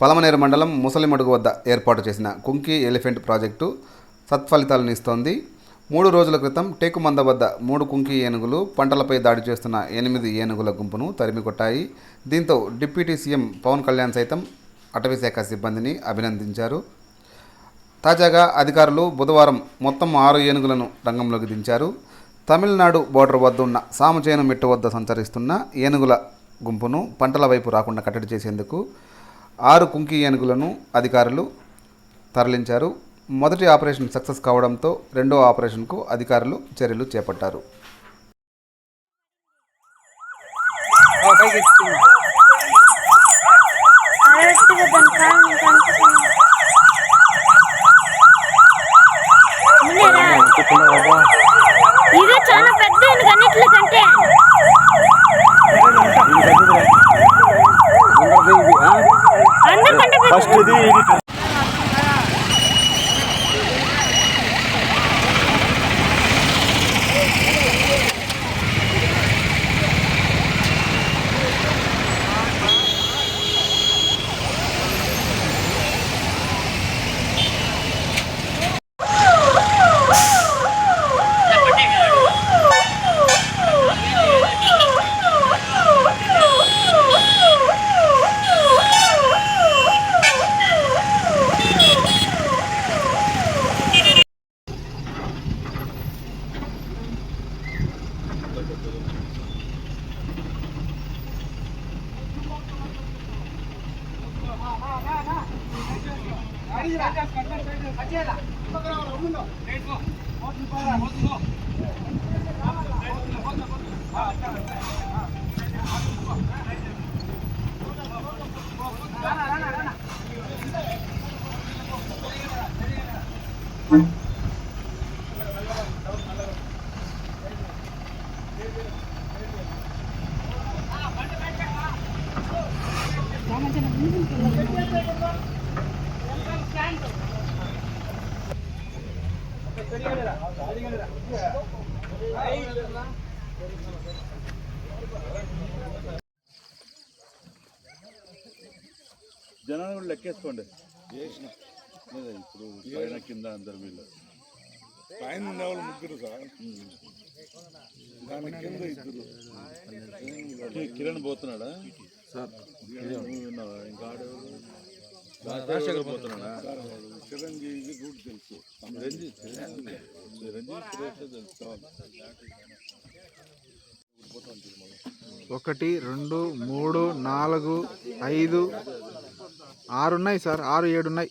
పలమనేరు మండలం ముసలిమడుగు వద్ద ఏర్పాటు చేసిన కుంకి ఎలిఫెంట్ ప్రాజెక్టు సత్ఫలితాలను ఇస్తోంది. మూడు రోజుల క్రితం టేకుమంద వద్ద మూడు కుంకి ఏనుగులు పంటలపై దాడి చేస్తున్న ఎనిమిది ఏనుగుల గుంపును తరిమికొట్టాయి దీంతో డిప్యూటీ సీఎం పవన్ కళ్యాణ్ సైతం అటవీశాఖ సిబ్బందిని అభినందించారు. తాజాగా అధికారులు బుధవారం మొత్తం ఆరు ఏనుగులను రంగంలోకి దించారు. తమిళనాడు బోర్డర్ వద్ద ఉన్న సామచేను మిట్టు వద్ద సంచరిస్తున్న ఏనుగుల గుంపును పంటల వైపు రాకుండా కట్టడి చేసేందుకు ఆరు కుంకి ఏనుగులను అధికారులు తరలించారు. మొదటి ఆపరేషన్ సక్సెస్ కావడంతో రెండో ఆపరేషన్కు అధికారులు చర్యలు చేపట్టారు. ఇది చాలా పెద్ద ఏనుగు Gracias. జనాలు కూడా లెక్కేసుకోండి. లేదా ఇప్పుడు పైన కింద అందరు వీళ్ళు పైన ఉండేవాళ్ళు ముగ్గురు సార్. దాని కింద ఇద్దరు. కిరణ్ పోతున్నాడా? సార్ విన్నావా? ఇంకా ఆడెవరు? రాజశేఖర్ పోతున్నాడా? చిరంజీవి రూట్ తెలుసు. రంజిత్ రంజిత్. సురేష్ తెలుసు? ఒకటి రెండు మూడు నాలుగు ఐదు ఆరు ఉన్నాయి సార్. ఆరు ఏడు ఉన్నాయి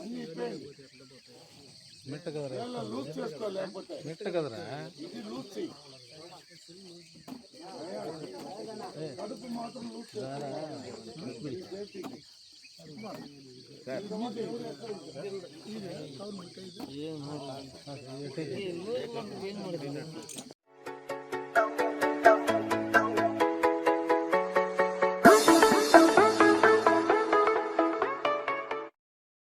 అన్ని ఇప్పేయండి ఇలా లూజ్ చేసుకో